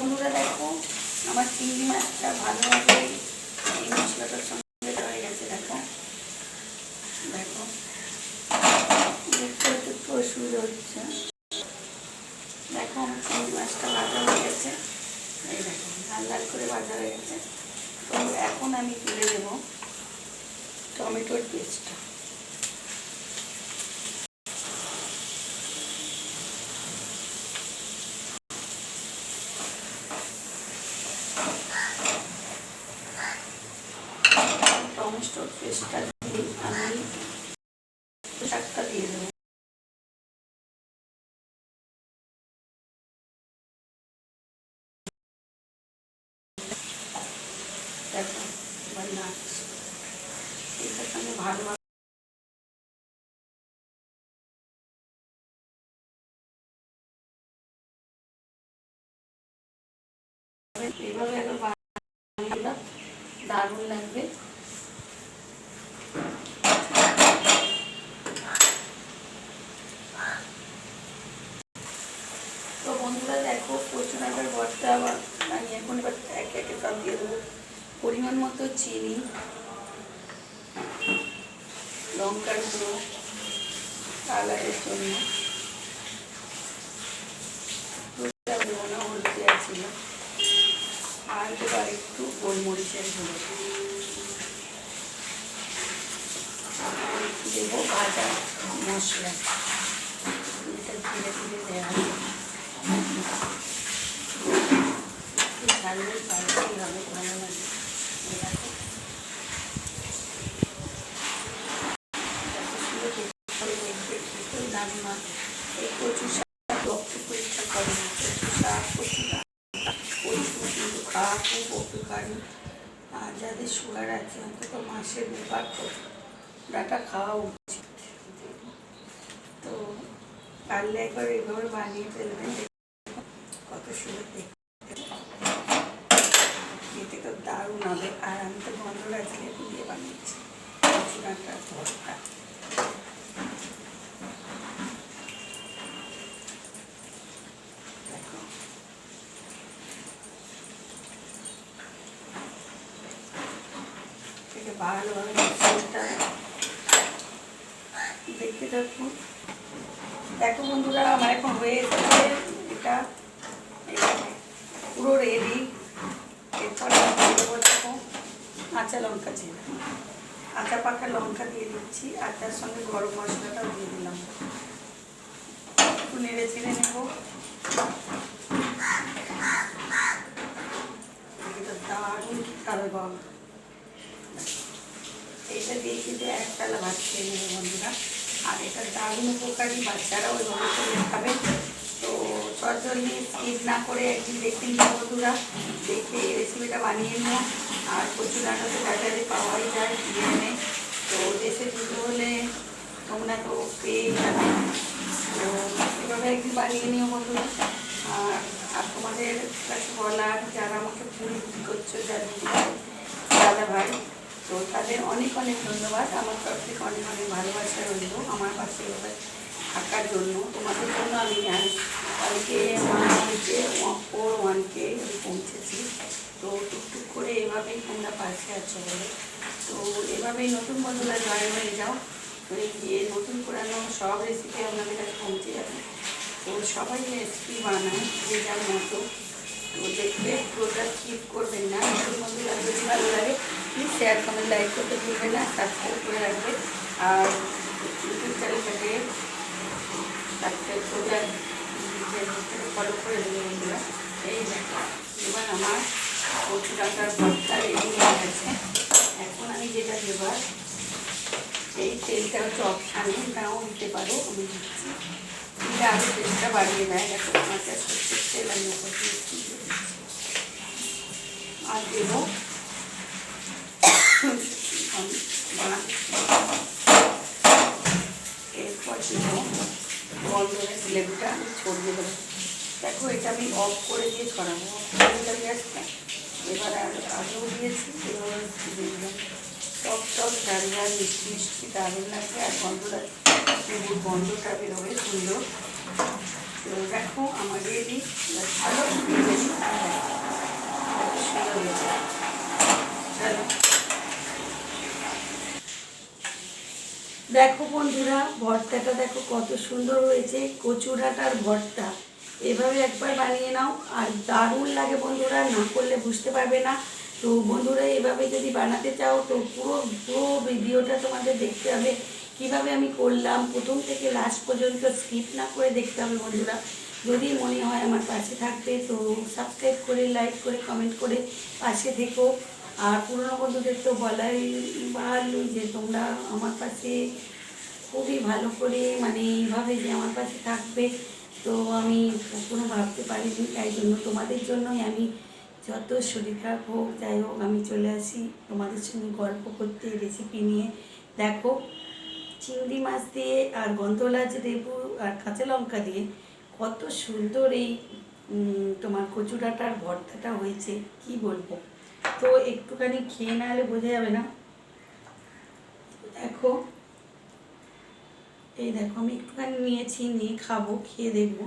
বন্ধুরা দেখো, আমার চিংড়ি মাছটা ভালোভাবে এই মশলাটার সঙ্গে হয়ে গেছে, দেখো। দেখো, দেখতে একটু একটু অসুবিধা হচ্ছে। দেখো, আমার চিংড়ি মাছটা ভাজা হয়ে গেছে। এই দেখো, লাল লাল করে ভাজা হয়ে গেছে। তো এখন আমি তুলে দেবো টমেটোর পেস্টটা। টমেটোর পেস্টটা দিয়ে আমি শাকটা দিয়ে দেবো দেখো এবার নাড়ছি এটার সঙ্গে ভালোভাবে এইভাবে একবার বানিয়ে দাও, দারুণ লাগবে তো বন্ধুরা দেখো প্রচুর একবার ভর্তা আবার আমি এখন এবার একে একে সব দিয়ে দেবো পরিমাণ মতো চিনি লঙ্কার গুঁড়ো কালারের জন্য আর একটু গোলমরিচের গুঁড়ো দেবো ভাজা মশলা এটা ধীরে ধীরে দেওয়া হবে ঝালের পাল্টেই হবে ভালো লাগে এই দেখো। এত সুন্দর খেতে হবে, দেখবে খেতেও দারুণ এই কচু শাক রক্তকে ইচ্ছা করে না কচু শাক কচু কচু কিন্তু খাওয়া খুব উপকারী আর যাদের সুগার আছে অন্তত মাসে দুবার কচু ডাঁটা খাওয়া উচিত তো পারলে একবার এইভাবে বানিয়ে ফেলবেন কত সুন্দর দেখতে খেতে তো দারুণ হবে আর আমি তো গন্ধ রাখলে দিয়ে বানিয়েছি চূড়াটা ভর্তা দেখো থেকে ভালোভাবে মশলাটা দেখতে দেখো বন্ধুরা, আমার এখন হয়ে এসেছে এটা, পুরো রেডি এরপরে দেবো দেখো কাঁচা লঙ্কা চিনি কাঁচা পাকা লঙ্কা দিয়ে দিচ্ছি, আর তার সঙ্গে গরম মশলাটাও দিয়ে দিলাম। একটু নেড়ে চেড়ে নেব। দারুণ খাবে বাবা। এইটা দিয়ে একতলা ভাত খেয়ে নেবে বন্ধুরা। আর এটা দারুণ উপকারী, বাচ্চারাও এভাবে করে খাবে। তো চটজলদি স্কিপ না করে একদিন দেখে নিও বন্ধুরা, দেখে এই রেসিপিটা বানিয়ে নিও। আর প্রচুর ডাটা তো বাজারে পাওয়াই যায়, কিনে এনে। তো দেশে দুটো হলে তোমরা তো পেয়ে যাবে। তো এভাবে একদিন বানিয়ে নিও বন্ধুরা। আর আর তোমাদের কাছে বলার, যারা আমাকে বিক্রি করছ, যারা দাদা ভাই তো তাদের অনেক অনেক ধন্যবাদ। আমার তরফ থেকে অনেক অনেক ভালোবাসা রইল আমার পাশে থাকার জন্য। তোমাদের জন্য আমি কালকে হচ্ছে ফোর ওয়ানকে পৌঁছেছি। তো টুকটুক করে এভাবেই তোমরা পাশে আছো বলে। তো এভাবেই নতুন বন্ধুরা জয়েন হয়ে যাও। হয়ে গিয়ে নতুন পুরানো সব রেসিপি আপনাদের কাছে পৌঁছে যাবে। তো সবাই রেসিপি বানায় যে যার মতো। তো দেখবে পুরোটা স্কিপ করবেন না। নতুন বন্ধুরা যদি ভালো শেয়ার কমেন্ট লাইক করতে ভুলবেন না সাবস্ক্রাইব করে রাখবে আর ইউটিউব চ্যানেলটাকে সাবস্ক্রাইব করে ফলো করে দেবে বন্ধুরা এই এবার আমার কচু টাকার ভর্তা রেডি হয়ে গেছে এখন আমি যেটা দেবার এই তেলটা হচ্ছে অপশানে নাও দিতে পারো আমি দিচ্ছি এটা আরও তেলটা বাড়িয়ে দেয় দেখো কাঁচা সরষের তেল আমি। আর দেবো এরপর বন্ধনের লেবুটা আমি ছড়িয়ে দেবো। দেখো, এটা আমি অফ করে দিয়ে ছড়াবো। গ্যাসটা এবার আগেও দিয়েছি, এবার দিলাম টক টক ঝাল মিষ্টি মিষ্টি, দারুণ লাগবে। আর গন্ধটা লেবুর গন্ধটা বেরোবে সুন্দর। তো দেখো দিই ভালো সুন্দর হয়েছে। দেখো বন্ধুরা, ভর্তাটা দেখো কত সুন্দর হয়েছে কচুরাটার ভর্তা। এভাবে একবার বানিয়ে নাও, আর দারুণ লাগে বন্ধুরা, না করলে বুঝতে পারবে না। তো বন্ধুরা, এভাবে যদি বানাতে চাও, তো পুরো পুরো ভিডিওটা তোমাদের দেখতে হবে, কীভাবে আমি করলাম, প্রথম থেকে লাস্ট পর্যন্ত স্কিপ না করে দেখতে হবে বন্ধুরা। যদি মনে হয় আমার পাশে থাকবে, তো সাবস্ক্রাইব করে লাইক করে কমেন্ট করে পাশে থেকো। আর পুরনো বন্ধুদের তো বলাই ভালো যে তোমরা আমার কাছে খুবই ভালো করে মানে এইভাবে যে আমার কাছে থাকবে, তো আমি কখনো ভাবতে পারিনি। তাই জন্য তোমাদের জন্যই আমি যত শরীর খারাপ হোক, যাই হোক, আমি চলে আসি তোমাদের সঙ্গে গল্প করতে রেসিপি নিয়ে। দেখো, চিংড়ি মাছ দিয়ে আর গন্ধলাজ লেবু আর কাঁচা লঙ্কা দিয়ে কত সুন্দর এই তোমার কচুরাটার ভর্তাটা হয়েছে। কি বলব? তো একটুখানি খেয়ে না হলে বোঝা যাবে না। দেখো, এই দেখো আমি একটুখানি নিয়েছি, নিয়ে খাব, খেয়ে দেখব।